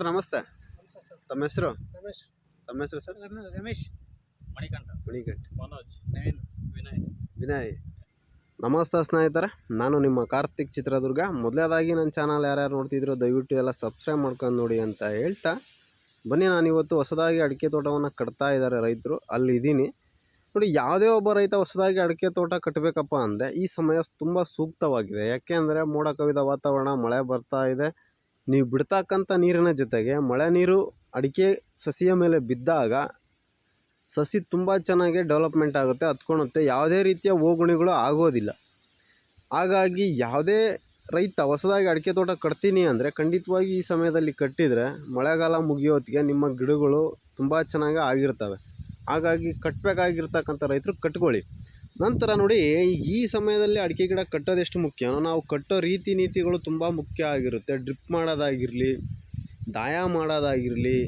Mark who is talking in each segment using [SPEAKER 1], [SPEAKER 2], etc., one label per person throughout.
[SPEAKER 1] Sir ನಮಸ್ತೆ. ತಮ್ಮ ಹೆಸರು?
[SPEAKER 2] ರಮೇಶ್.
[SPEAKER 1] ತಮ್ಮ ಹೆಸರು ಸರ್?
[SPEAKER 2] ರಮ- ರಮೇಶ್.
[SPEAKER 3] ಮಣಿಕಂಠ.
[SPEAKER 1] ಮಣಿಕಂಠ.
[SPEAKER 3] ಮನೋಜ್. ನವೀನ್. ವಿನಯ್.
[SPEAKER 1] ವಿನಯ್. ನಮಸ್ತೆ ಸ್ನೇಹಿತರೆ ನಾನು ನಿಮ್ಮ ಕಾರ್ತಿಕ್ ಚಿತ್ರದುರ್ಗ. ಮೊದಲೇದಾಗಿ ನನ್ನ ಚಾನಲ್ ಯಾರ್ಯಾರು ನೋಡ್ತಿದ್ರು ದಯವಿಟ್ಟು ಎಲ್ಲ ಸಬ್ಸ್ಕ್ರೈಬ್ ಮಾಡ್ಕೊಂಡು ನೋಡಿ ಅಂತ ಹೇಳ್ತಾ ಬನ್ನಿ ನಾನು ಇವತ್ತು ಹೊಸದಾಗಿ ಅಡಿಕೆ ತೋಟವನ್ನು ಕಟ್ತಾ ಇದ್ದಾರೆ ರೈತರು. ಅಲ್ಲಿ ಇದ್ದೀನಿ. ನೋಡಿ ಯಾವುದೇ ಒಬ್ಬ ರೈತ ಹೊಸದಾಗಿ ಅಡಿಕೆ ತೋಟ ಕಟ್ಟಬೇಕಪ್ಪ ಅಂದರೆ ಈ ಸಮಯ ತುಂಬ ಸೂಕ್ತವಾಗಿದೆ. ಯಾಕೆ ಅಂದರೆ ಮೋಡ ಕವಿದ ವಾತಾವರಣ ಮಳೆ ಬರ್ತಾ ಇದೆ. ನೀವು ಬಿಡ್ತಕ್ಕಂಥ ನೀರಿನ ಜೊತೆಗೆ ಮಳೆ ನೀರು ಅಡಿಕೆ ಸಸಿಯ ಮೇಲೆ ಬಿದ್ದಾಗ ಸಸಿ ತುಂಬ ಚೆನ್ನಾಗಿ ಡೆವಲಪ್ಮೆಂಟ್ ಆಗುತ್ತೆ ಹತ್ಕೊಳುತ್ತೆ ಯಾವುದೇ ರೀತಿಯ ಹೋಗುಣಿಗಳು ಆಗೋದಿಲ್ಲ. ಹಾಗಾಗಿ ಯಾವುದೇ ರೈತ ಹೊಸದಾಗಿ ಅಡಿಕೆ ತೋಟ ಕಟ್ತೀನಿ ಅಂದರೆ ಖಂಡಿತವಾಗಿ ಈ ಸಮಯದಲ್ಲಿ ಕಟ್ಟಿದರೆ ಮಳೆಗಾಲ ಮುಗಿಯೋತ್ತಿಗೆ ನಿಮ್ಮ ಗಿಡಗಳು ತುಂಬ ಚೆನ್ನಾಗಿ ಆಗಿರ್ತವೆ. ಹಾಗಾಗಿ ಕಟ್ಟಬೇಕಾಗಿರ್ತಕ್ಕಂಥ ರೈತರು ಕಟ್ಕೊಳ್ಳಿ. ನಂತರ ನೋಡಿ, ಈ ಸಮಯದಲ್ಲಿ ಅಡಿಕೆ ಗಿಡ ಕಟ್ಟೋದೆಷ್ಟು ಮುಖ್ಯ ನಾವು ಕಟ್ಟೋ ರೀತಿ ನೀತಿಗಳು ತುಂಬ ಮುಖ್ಯ ಆಗಿರುತ್ತೆ. ಡ್ರಿಪ್ ಮಾಡೋದಾಗಿರಲಿ, ದಾಯ ಮಾಡೋದಾಗಿರಲಿ,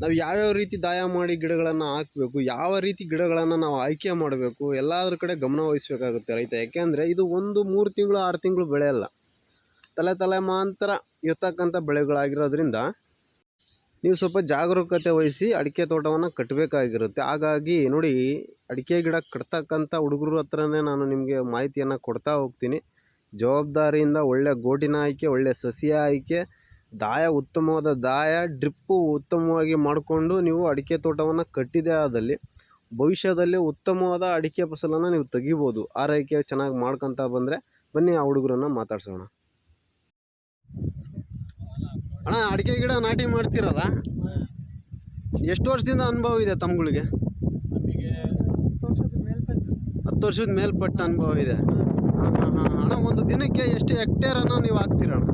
[SPEAKER 1] ನಾವು ಯಾವ್ಯಾವ ರೀತಿ ದಾಯ ಮಾಡಿ ಗಿಡಗಳನ್ನು ಹಾಕಬೇಕು, ಯಾವ ರೀತಿ ಗಿಡಗಳನ್ನು ನಾವು ಆಯ್ಕೆ ಮಾಡಬೇಕು, ಎಲ್ಲಾದ್ರ ಕಡೆ ಗಮನ ವಹಿಸಬೇಕಾಗುತ್ತೆ ರೈತ. ಯಾಕೆಂದರೆ ಇದು ಒಂದು, ಮೂರು ತಿಂಗಳು, ಆರು ತಿಂಗಳು ಬೆಳೆಯಲ್ಲ ತಲೆ ತಲೆ ತಲೆಮಾಂತರ ಇರ್ತಕ್ಕಂಥ ಬೆಳೆಗಳಾಗಿರೋದ್ರಿಂದ ನೀವು ಸ್ವಲ್ಪ ಜಾಗರೂಕತೆ ವಹಿಸಿ ಅಡಿಕೆ ತೋಟವನ್ನು ಕಟ್ಟಬೇಕಾಗಿರುತ್ತೆ ಹಾಗಾಗಿ ನೋಡಿ, ಅಡಿಕೆ ಗಿಡ ಕಟ್ತಕ್ಕಂಥ ಹುಡುಗರ ಹತ್ರನೇ ನಾನು ನಿಮಗೆ ಮಾಹಿತಿಯನ್ನು ಕೊಡ್ತಾ ಹೋಗ್ತೀನಿ. ಜವಾಬ್ದಾರಿಯಿಂದ ಒಳ್ಳೆ ಗೋಟಿನ ಆಯ್ಕೆ, ಒಳ್ಳೆ ಸಸಿಯ ಆಯ್ಕೆ, ದಾಯ, ಉತ್ತಮವಾದ ದಾಯ, ಡ್ರಿಪ್ಪು ಉತ್ತಮವಾಗಿ ಮಾಡಿಕೊಂಡು ನೀವು ಅಡಿಕೆ ತೋಟವನ್ನು ಕಟ್ಟಿದೆ ಆದಲ್ಲಿ ಭವಿಷ್ಯದಲ್ಲಿ ಉತ್ತಮವಾದ ಅಡಿಕೆ ಫಸಲನ್ನು ನೀವು ತೆಗಿಬೋದು. ಆರೈಕೆ ಚೆನ್ನಾಗಿ ಮಾಡ್ಕೊತ ಬಂದರೆ ಬನ್ನಿ ಆ ಹುಡುಗರನ್ನ ಮಾತಾಡ್ಸೋಣ. ಅಣ್ಣ ಅಡಿಕೆ ಗಿಡ ನಾಟಿ ಮಾಡ್ತಿರಲ್ಲ? ಎಷ್ಟು ವರ್ಷದಿಂದ ಅನುಭವ ಇದೆ ತಮ್ಗಳಿಗೆ?
[SPEAKER 2] ಹತ್ತು ವರ್ಷದ ಮೇಲ್ಪಟ್ಟು.
[SPEAKER 1] ಹತ್ತು ವರ್ಷದ ಮೇಲ್ಪಟ್ಟ ಅನುಭವ ಇದೆ. ಹಾಂ ಹಾಂ ಹಾಂ ಅಣ್ಣ ಒಂದು ದಿನಕ್ಕೆ ಎಷ್ಟು ಹೆಕ್ಟೇರನ್ನು ನೀವು ಹಾಕ್ತೀರಣ್ಣ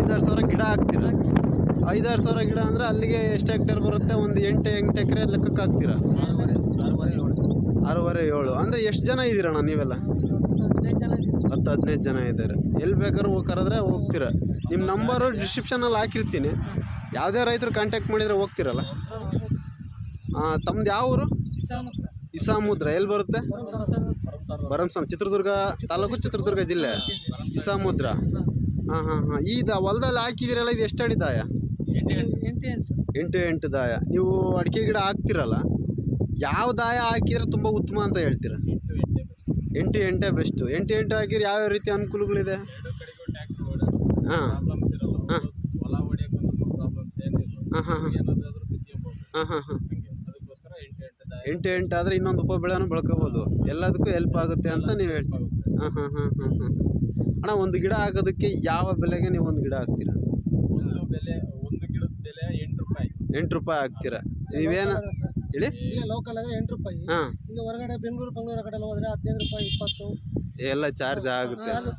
[SPEAKER 1] ಐದಾರು ಸಾವಿರ ಗಿಡ ಹಾಕ್ತೀರ? ಐದಾರು ಸಾವಿರ ಗಿಡ ಅಂದರೆ ಅಲ್ಲಿಗೆ ಎಷ್ಟು ಹೆಕ್ಟೇರ್ ಬರುತ್ತೆ? ಒಂದು ಎಂಟು ಎಂಟು ಎಕರೆ ಲೆಕ್ಕಕ್ಕೆ ಹಾಕ್ತೀರಾ?
[SPEAKER 3] ಆರೂವರೆ ಏಳು.
[SPEAKER 1] ಅಂದರೆ ಎಷ್ಟು ಜನ ಇದ್ದೀರಣ್ಣ ನೀವೆಲ್ಲ. ಹತ್ತು ಹದಿನೈದು ಜನ ಇದ್ದಾರೆ. ಎಲ್ಲಿ ಬೇಕಾದ್ರೂ ಕರೆದ್ರೆ ಹೋಗ್ತೀರ. ನಿಮ್ಮ ನಂಬರು ಡಿಸ್ಕ್ರಿಪ್ಷನಲ್ಲಿ ಹಾಕಿರ್ತೀನಿ. ಯಾವುದೇ ರೈತರು ಕಾಂಟ್ಯಾಕ್ಟ್ ಮಾಡಿದರೆ ಹೋಗ್ತೀರಲ್ಲ? ಹಾಂ ತಮ್ದು ಯಾವ ಊರು. ಇಸಾಮುದ್ರ. ಎಲ್ಲಿ ಬರುತ್ತೆ?
[SPEAKER 2] ಬರಂ ಸರ ಸರ್.
[SPEAKER 1] ಭರಮಸಾಮ್. ಚಿತ್ರದುರ್ಗ ತಾಲೂಕು ಚಿತ್ರದುರ್ಗ ಜಿಲ್ಲೆ. ಇಸಾಮುದ್ರ. ಹಾಂ ಹಾಂ ಹಾಂ. ಈ ದ ಹೊಲದಲ್ಲಿ ಹಾಕಿದ್ದೀರಲ್ಲ ಇದು ಎಷ್ಟು ಅಡಿ ದಾಯ?
[SPEAKER 3] ಎಂಟು
[SPEAKER 2] ಎಂಟು
[SPEAKER 1] ದಾಯ. ನೀವು ಅಡಿಕೆ ಗಿಡ ಹಾಕ್ತಿರಲ್ಲ ಯಾವ ದಾಯ ಹಾಕಿದ್ರೆ ತುಂಬ ಉತ್ತಮ ಅಂತ ಹೇಳ್ತೀರಾ?
[SPEAKER 3] ಎಂಟು ಎಂಟೆ ಬೆಸ್ಟ್.
[SPEAKER 1] ಎಂಟು ಎಂಟೇ ಹಾಕಿದ್ರೆ ಯಾವ್ಯಾವ ರೀತಿ ಅನುಕೂಲಗಳಿದೆ? ಹಾಂ.
[SPEAKER 3] ಪ್ರಾಬ್ಲಮ್ಸ್ ಇರಲ್ಲ.
[SPEAKER 1] ಹಾ. ಹಾಂ ಹಾಂ ಹಾಂ. ಹಾಂ ಹಾಂ
[SPEAKER 3] ಎಂಟು ಎಂಟು
[SPEAKER 1] ಆದರೆ ಇನ್ನೊಂದು ಉಪ ಬೆಳೆನೂ ಬೆಳ್ಕೋಬೋದು. ಎಲ್ಲದಕ್ಕೂ ಹೆಲ್ಪ್ ಆಗುತ್ತೆ ಅಂತ ನೀವು
[SPEAKER 3] ಹೇಳ್ತೀವಿ.
[SPEAKER 1] ಹಾಂ ಹಾಂ ಹಾಂ ಹಾಂ ಹಾಂ. ಅಣ್ಣ ಒಂದು ಗಿಡ ಹಾಕೋದಕ್ಕೆ ಯಾವ ಬೆಲೆಗೆ ನೀವು ಒಂದು ಗಿಡ ಹಾಕ್ತೀರಾ?
[SPEAKER 3] ಒಂದು ಬೆಲೆ ಒಂದು ಗಿಡದ ಬೆಲೆ ಎಂಟು ರೂಪಾಯಿ.
[SPEAKER 1] ಎಂಟು ರೂಪಾಯಿ ಹಾಕ್ತೀರಾ? ನೀವೇನು. ಹೇಳಿ?
[SPEAKER 2] ಇಲ್ಲೇ ಲೋಕಲ್ ಆಗ ಎಂಟು ರೂಪಾಯಿ.
[SPEAKER 1] ಹಾಂ.
[SPEAKER 2] ಈಗ ಹೊರಗಡೆ ಬೆಂಗಳೂರು ಬೆಂಗಳೂರು ಕಡೆ ಎಲ್ಲ ಹೋದ್ರೆ ಹದಿನೈದು ರೂಪಾಯಿ ಇಪ್ಪತ್ತು.
[SPEAKER 1] ಎಲ್ಲ ಚಾರ್ಜ್ ಆಗುತ್ತೆ.
[SPEAKER 2] ಅದು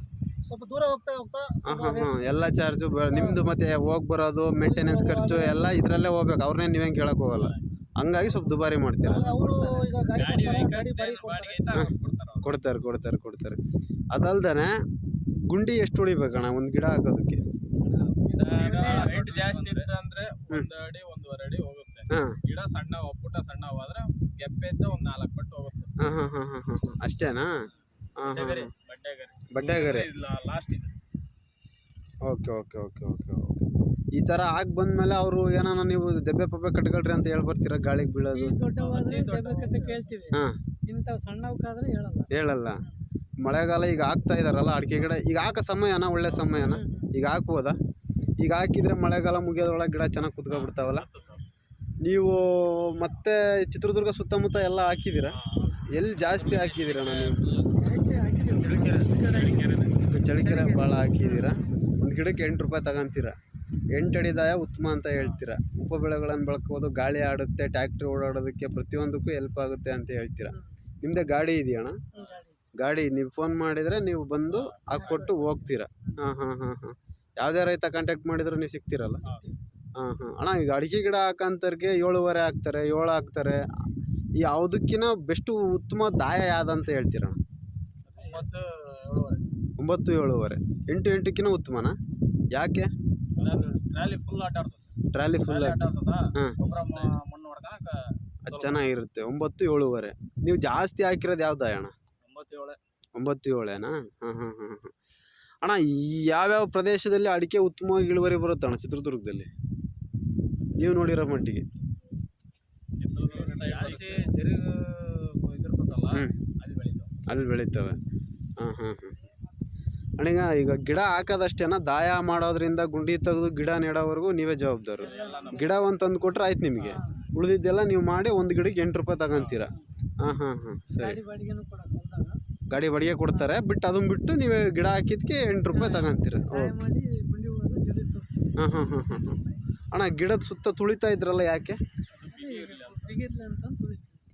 [SPEAKER 2] ಸ್ವಲ್ಪ ದೂರ ಹೋಗ್ತಾ ಹೋಗ್ತಾ
[SPEAKER 1] ಹಾಂ ಹಾಂ ಹಾಂ ಎಲ್ಲ ಚಾರ್ಜು ನಿಮ್ಮದು ಮತ್ತೆ ಹೋಗಿ ಬರೋದು ಮೇಂಟೆನೆನ್ಸ್ ಖರ್ಚು ಎಲ್ಲ ಇದರಲ್ಲೇ ಹೋಗ್ಬೇಕು. ಅವ್ರನ್ನೇ ನೀವೇನು ಕೇಳಕ್ಕೆ ಹೋಗಲ್ಲ. ಹಂಗಾಗಿ ಸ್ವಲ್ಪ ದುಬಾರಿ ಮಾಡ್ತೀರ?
[SPEAKER 2] ಅವರು ಈಗ ಗಾಡಿ
[SPEAKER 3] ಗಾಡಿ
[SPEAKER 2] ಕೊಡ್ತಾರೆ,
[SPEAKER 3] ಬಾಡಿಗೆ
[SPEAKER 2] ಕೊಡ್ತಾರೆ.
[SPEAKER 3] ಕೊಡ್ತಾರೆ ಅದಲ್ದೇನೆ
[SPEAKER 1] ಕೊಡ್ತಾರೆ. ಅದಲ್ದೇ ಗುಂಡಿ ಎಷ್ಟು ಉಳಿಬೇಕಣ್ಣ? ಒಂದು ಗಿಡ ಹಾಕೋದಕ್ಕೆ.
[SPEAKER 3] ಗಿಡ ಜಾಸ್ತಿ ಇತ್ತು ಅಂದ್ರೆ ಒಂದು ಅಡಿ ಒಂದೂವರೆ ಅಡಿ ಹೋಗುತ್ತೆ ಗಿಡ ಸಣ್ಣ ಪುಟ್ಟ ಸಣ್ಣವಾದ್ರೆ ಗೆಪ್ಪೆ ಇದ್ದ ಒಂದ್ ನಾಲ್ಕು ಪಟ್ಟು ಹೋಗುತ್ತೆ.
[SPEAKER 1] ಹಾಂ ಹಾಂ ಹಾಂ ಹಾಂ ಹಾಂ. ಅಷ್ಟೇನಾ?
[SPEAKER 3] ಬಡ್ಡೆಗರಿ ಲಾಸ್ಟ್ ಇದೆ.
[SPEAKER 1] Okay okay okay okay okay. ಈ ತರ ಆಗಿ ಬಂದ್ಮೇಲೆ ಅವರು ಏನಾನ ನೀವು ದೆಬ್ಬೆ ಪಬ್ಬೆ ಕಟ್ಕೊಳ್ರಿ ಅಂತ ಹೇಳಿ ಬರ್ತೀರಾ ಗಾಳಿಗೆ ಬೀಳೋದು?
[SPEAKER 2] ದೊಡ್ಡವಾದ್ರೆ ದೆಬ್ಬೆ ಕೇಳ್ತೀವಿ.
[SPEAKER 1] ಹಾಂ.
[SPEAKER 2] ಇಂಥವು ಸಣ್ಣವಕ್ಕಾದ್ರೆ ಹೇಳಲ್ಲ.
[SPEAKER 1] ಹೇಳಲ್ಲ. ಮಳೆಗಾಲ ಈಗ ಹಾಕ್ತಾ ಇದಾರಲ್ಲ ಅಡಿಕೆ ಗಿಡ ಈಗ ಹಾಕೋ ಸಮಯನ ಒಳ್ಳೆ ಸಮಯನ? ಈಗ ಹಾಕ್ಬೋದಾ? ಈಗ ಹಾಕಿದ್ರೆ ಮಳೆಗಾಲ ಮುಗಿಯೋದ್ರೊಳಗೆ ಗಿಡ ಚೆನ್ನಾಗಿ ಕುತ್ಕೊಬಿಡ್ತಾವಲ್ಲ? ನೀವು ಮತ್ತೆ ಚಿತ್ರದುರ್ಗ ಸುತ್ತಮುತ್ತ ಎಲ್ಲ ಹಾಕಿದ್ದೀರಾ? ಎಲ್ಲಿ ಜಾಸ್ತಿ
[SPEAKER 2] ಹಾಕಿದ್ದೀರಾ ನಾನು.
[SPEAKER 1] ಚಳಿಕೆರೆ ಭಾಳ ಹಾಕಿದ್ದೀರಾ? ಒಂದು ಗಿಡಕ್ಕೆ ಎಂಟು ರೂಪಾಯಿ ತಗೊಂತೀರಾ? ಎಂಟು ಅಡಿದಾಯ ಉತ್ತಮ ಅಂತ ಹೇಳ್ತೀರಾ? ಉಪ ಬೆಳೆಗಳನ್ನು ಬೆಳ್ಕೋಬೋದು, ಗಾಳಿ ಆಡುತ್ತೆ, ಟ್ಯಾಕ್ಟ್ರಿ ಓಡಾಡೋದಕ್ಕೆ ಪ್ರತಿಯೊಂದಕ್ಕೂ ಹೆಲ್ಪ್ ಆಗುತ್ತೆ ಅಂತ ಹೇಳ್ತೀರಾ? ನಿಮ್ಮದೇ ಗಾಡಿ ಇದೆಯಣ್ಣ ಗಾಡಿ, ನೀವು ಫೋನ್ ಮಾಡಿದರೆ ನೀವು ಬಂದು ಹಾಕ್ಕೊಟ್ಟು ಹೋಗ್ತೀರಾ? ಹಾಂ ಹಾಂ ಹಾಂ ಹಾಂ. ಯಾವುದೇ ರೈತ ಕಾಂಟ್ಯಾಕ್ಟ್ ಮಾಡಿದರೂ ನೀವು ಸಿಗ್ತೀರಲ್ಲ? ಹಾಂ ಹಾಂ. ಅಣ್ಣ ಈಗ ಅಡಿಕೆ ಗಿಡ ಹಾಕಂತರ್ಗೆ ಏಳುವರೆ ಹಾಕ್ತಾರೆ ಏಳು ಹಾಕ್ತಾರೆ ಯಾವುದಕ್ಕಿನ ಬೆಸ್ಟು ಉತ್ತಮ ದಾಯ ಯಾವ್ದಂತ ಹೇಳ್ತೀರಣ್ಣ
[SPEAKER 3] ಮತ್ತು ಏಳುವರೆ.
[SPEAKER 1] ಒಂಬತ್ತು ಏಳುವರೆ. ಎಂಟು ಎಂಟಕ್ಕಿಂತ ಉತ್ತಮನಾ? ಯಾಕೆ?
[SPEAKER 3] ಟ್ರಾಲಿ ಫುಲ್ ಆಟ ಆಡ್ತದೆ.
[SPEAKER 1] ಟ್ರಾಲಿ ಫುಲ್
[SPEAKER 3] ಆಟ.
[SPEAKER 1] ಹಾಂ.
[SPEAKER 3] ಮಣ್ಣು
[SPEAKER 1] ಅದು ಚೆನ್ನಾಗಿರುತ್ತೆ. ಒಂಬತ್ತು ಏಳುವರೆ. ನೀವು ಜಾಸ್ತಿ ಹಾಕಿರೋದು ಯಾವ್ದು ಅಣ್ಣ?
[SPEAKER 3] ಒಂಬತ್ತು ಏಳು.
[SPEAKER 1] ಒಂಬತ್ತು ಏಳೇನಾ? ಹಾಂ ಹಾಂ ಹಾಂ ಹಾಂ. ಅಣ್ಣ ಈ ಯಾವ್ಯಾವ ಪ್ರದೇಶದಲ್ಲಿ ಅಡಿಕೆ ಉತ್ತಮವಾಗಿ ಇಳುವರಿ ಬರುತ್ತೆ ಅಣ್ಣ ಚಿತ್ರದುರ್ಗದಲ್ಲಿ? ನೀವು ನೋಡಿರೋ ಮಟ್ಟಿಗೆ.
[SPEAKER 3] ಅಲ್ಲಿ ಬೆಳೀತವೆ.
[SPEAKER 1] ಹಾಂ ಹಾಂ ಹಾಂ. ಅಣ್ಣ ಈಗ ಈಗ ಗಿಡ ಹಾಕೋದಷ್ಟೇನ ದಾಯ ಮಾಡೋದ್ರಿಂದ ಗುಂಡಿ ತೆಗೆದು ಗಿಡ ನೆಡೋವರೆಗೂ ನೀವೇ ಜವಾಬ್ದಾರು. ಗಿಡ ಒಂದು ತಂದು ಕೊಟ್ರೆ ಆಯ್ತು ನಿಮಗೆ. ಉಳಿದಿದ್ದೆಲ್ಲ ನೀವು ಮಾಡಿ ಒಂದು ಗಿಡಕ್ಕೆ ಎಂಟು ರೂಪಾಯಿ ತಗೊಂತೀರ. ಹಾಂ ಹಾಂ ಹಾಂ ಸರಿ.
[SPEAKER 2] ಗಾಡಿ ಬಾಡಿಗೆನೂ ಕೊಡಕ್ಕೆ
[SPEAKER 1] ಗಾಡಿ ಬಾಡಿಗೆ ಕೊಡ್ತಾರೆ ಬಿಟ್ಟು ಅದನ್ನ ಬಿಟ್ಟು ನೀವೇ ಗಿಡ ಹಾಕಿದ್ಕೆ ಎಂಟು ರೂಪಾಯಿ ತಗೊಂತೀರ. ಓಕೆ ಹಾಂ ಹಾಂ ಹಾಂ ಹಾಂ ಹಾಂ. ಅಣ್ಣ, ಗಿಡದ ಸುತ್ತ ತುಳಿತಾ ಇದ್ರಲ್ಲ ಯಾಕೆ?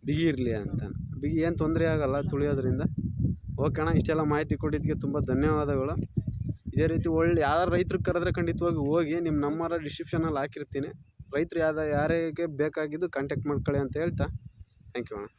[SPEAKER 1] ಬಿಗಿ ಇರಲಿ ಅಂತ. ಬಿಗಿ ಏನು ತೊಂದರೆ ಆಗಲ್ಲ ತುಳಿಯೋದ್ರಿಂದ. ಓಕೆ ಅಣ್ಣ, ಇಷ್ಟೆಲ್ಲ ಮಾಹಿತಿ ಕೊಟ್ಟಿದ್ದಕ್ಕೆ ತುಂಬ ಧನ್ಯವಾದಗಳು. ಇದೇ ರೀತಿ ಒಳ್ಳೆ ಯಾರು ರೈತರು ಕರೆದ್ರೆ ಖಂಡಿತವಾಗಿ ಹೋಗಿ ನಿಮ್ಮ ನಂಬರ ಡಿಸ್ಕ್ರಿಪ್ಷನಲ್ಲಿ ಹಾಕಿರ್ತೀನಿ. ರೈತರು ಯಾವ್ದು ಯಾರಿಗೆ ಬೇಕಾಗಿದ್ದು ಕಾಂಟ್ಯಾಕ್ಟ್ ಮಾಡ್ಕೊಳ್ಳಿ ಅಂತ ಹೇಳ್ತಾ. ಥ್ಯಾಂಕ್ ಯು ಅಣ್ಣ.